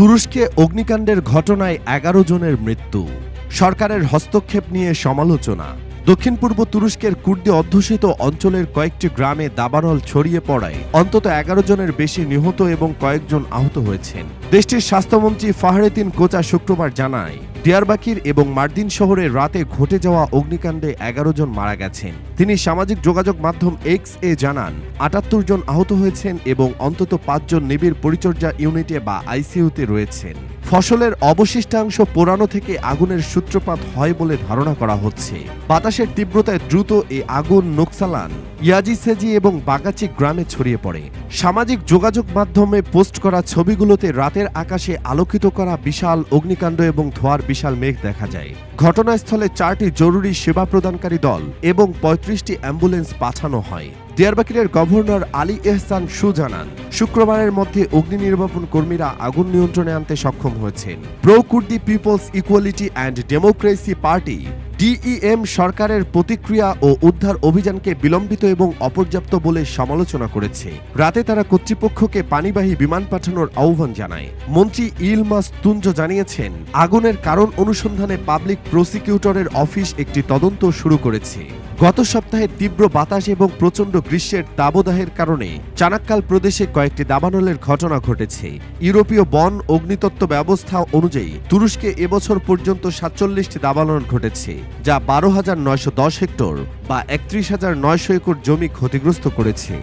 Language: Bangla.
তুরস্কে অগ্নিকাণ্ডের ঘটনায় এগারো জনের মৃত্যু। সরকারের হস্তক্ষেপ নিয়ে সমালোচনা। দক্ষিণ পূর্ব তুরস্কের কুর্দি অধ্যুষিত অঞ্চলের কয়েকটি গ্রামে দাবানল ছড়িয়ে পড়ায়। অন্তত এগারো জনের বেশি নিহত এবং কয়েকজন আহত হয়েছেন। দেশটির স্বাস্থ্যমন্ত্রী ফাহরেতিন কোচা শুক্রবার জানায়, ডিয়ারবাকির এবং মার্দিন শহরে রাতে ঘটে যাওয়া অগ্নিকাণ্ডে এগারো জন মারা গেছেন। তিনি সামাজিক যোগাযোগ মাধ্যম এক্স এ জানান, আটাত্তর জন আহত হয়েছেন এবং অন্তত পাঁচজন নিবিড় পরিচর্যা ইউনিটে বা আইসিইউতে রয়েছেন। ফসলের অবশিষ্টাংশ পোড়ানো থেকে আগুনের সূত্রপাত হয় বলে ধারণা করা হচ্ছে। বাতাসের তীব্রতায় দ্রুত এই আগুন নোকসালান ইয়াজিসেজি এবং বাগাচি গ্রামে ছড়িয়ে পড়ে। সামাজিক যোগাযোগ মাধ্যমে পোস্ট করা ছবিগুলোতে রাতের আকাশে আলোকিত করা বিশাল অগ্নিকাণ্ড এবং ধোয়ার বিশাল মেঘ দেখা যায়। ঘটনাস্থলে চারটি জরুরি সেবা প্রদানকারী দল এবং পঁয়ত্রিশটি অ্যাম্বুলেন্স পাঠানো হয়। ডিয়ারবাকিরের গভর্নর আলী এহসান সু জানান শুক্রবারের মধ্যে অগ্নি নির্বাপন কর্মীরা আগুন নিয়ন্ত্রণে আনতে সক্ষম হয়েছেন প্রো কুর্দি peoples equality and democracy party DEM সরকারের প্রতিক্রিয়া ও উদ্ধার অভিযানকে বিলম্বিত এবং অপর্যাপ্ত বলে সমালোচনা করেছে। রাতে তারা কর্তৃপক্ষকে পানিবাহী বিমান পাঠানোর আহ্বান জানায়। মন্ত্রী ইলমাস তুঞ্জ জানিয়েছেন, আগুনের কারণ অনুসন্ধানে পাবলিক প্রসিকিউটরের অফিস একটি তদন্ত শুরু করেছে। গত সপ্তাহে তীব্র বাতাস এবং প্রচণ্ড গ্রীষ্মের দাবদাহের কারণে চানাক্কাল প্রদেশে কয়েকটি দাবানলের ঘটনা ঘটেছে। ইউরোপীয় বন অগ্নিতত্ত্ব ব্যবস্থা অনুযায়ী তুরস্কে এবছর পর্যন্ত সাতচল্লিশটি দাবানল ঘটেছে, যা বারো হাজার নয়শো দশ হেক্টর বা একত্রিশ হাজার নয়শো একর জমি ক্ষতিগ্রস্ত করেছে।